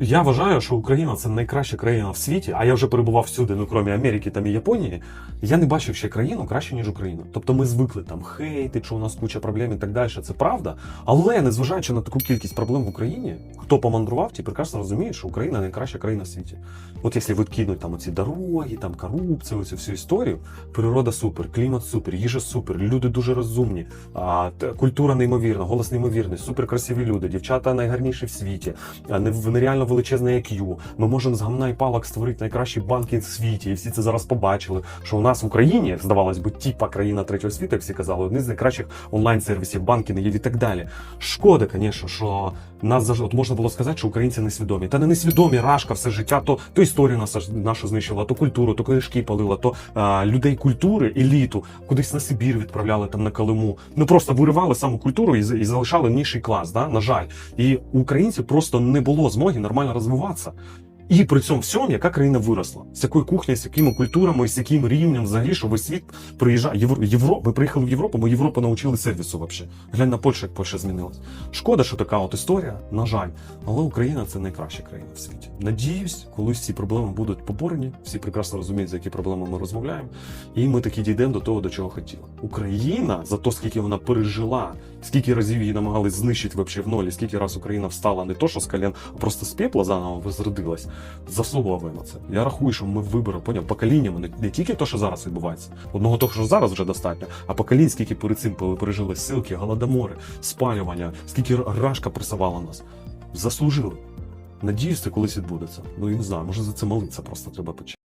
Я вважаю, що Україна це найкраща країна в світі, а я вже перебував всюди, ну крім Америки там і Японії. Я не бачив ще країну краще, ніж Україна. Тобто ми звикли там хейтити, що у нас куча проблем і так далі. Це правда. Але незважаючи на таку кількість проблем в Україні, хто помандрував, ті прекрасно розуміють, що Україна найкраща країна в світі. От якщо відкинуть там оці дороги, там корупцію, оцю всю історію, природа супер, клімат супер, їжа супер, люди дуже розумні, а, культура неймовірна, голос неймовірний, супер красиві люди, дівчата найгарніші в світі, а, не- нереально величезне IQ. Ми можемо з гамна і палок створити найкращий банкінг в світі, і всі це зараз побачили. Що у нас в Україні, здавалось би, тіпа країна третього світу, як всі казали, один з найкращих онлайн-сервісів, банкінгів і так далі. Шкода, звісно, що нас заж... от можна було сказати, що українці несвідомі. Та не несвідомі рашка все життя, то, то історію нас, нашу знищила, то культуру, то книжки палила, то а, людей культури, еліту, кудись на Сибір відправляли там на Калиму. Ну просто виривали саму культуру і, і залишали нижчий клас, да? на жаль. І українців просто не було змоги нормально розвиватися. І при цьому всьому, яка країна виросла, з якою кухнею, з якими культурами, з яким рівнем взагалі, що весь світ приїжджає. Євро... Євро... Ми приїхали в Європу, ми Європу навчили сервісу взагалі. Глянь на Польщу, як Польща змінилась. Шкода, що така от історія, на жаль. Але Україна це найкраща країна в світі. Надіюсь, колись ці проблеми будуть поборені. Всі прекрасно розуміють, за які проблеми ми розмовляємо. І ми таки дійдемо до того, до чого хотіли. Україна за те, скільки вона пережила, скільки разів її намагались знищити вообще в нолі, скільки раз Україна встала не то, що з колен, а просто з пепла заново возродилась, заслуговує на це. Я рахую, що ми вибори поняв поколіннями, не, не тільки те, що зараз відбувається, одного того, що зараз вже достатньо, а поколінь, скільки перед цим пережили силки, голодомори, спалювання, скільки рашка пресувала нас. Заслужили. Надіюсь, це колись відбудеться. Ну і не знаю, може за це молитися просто треба почати.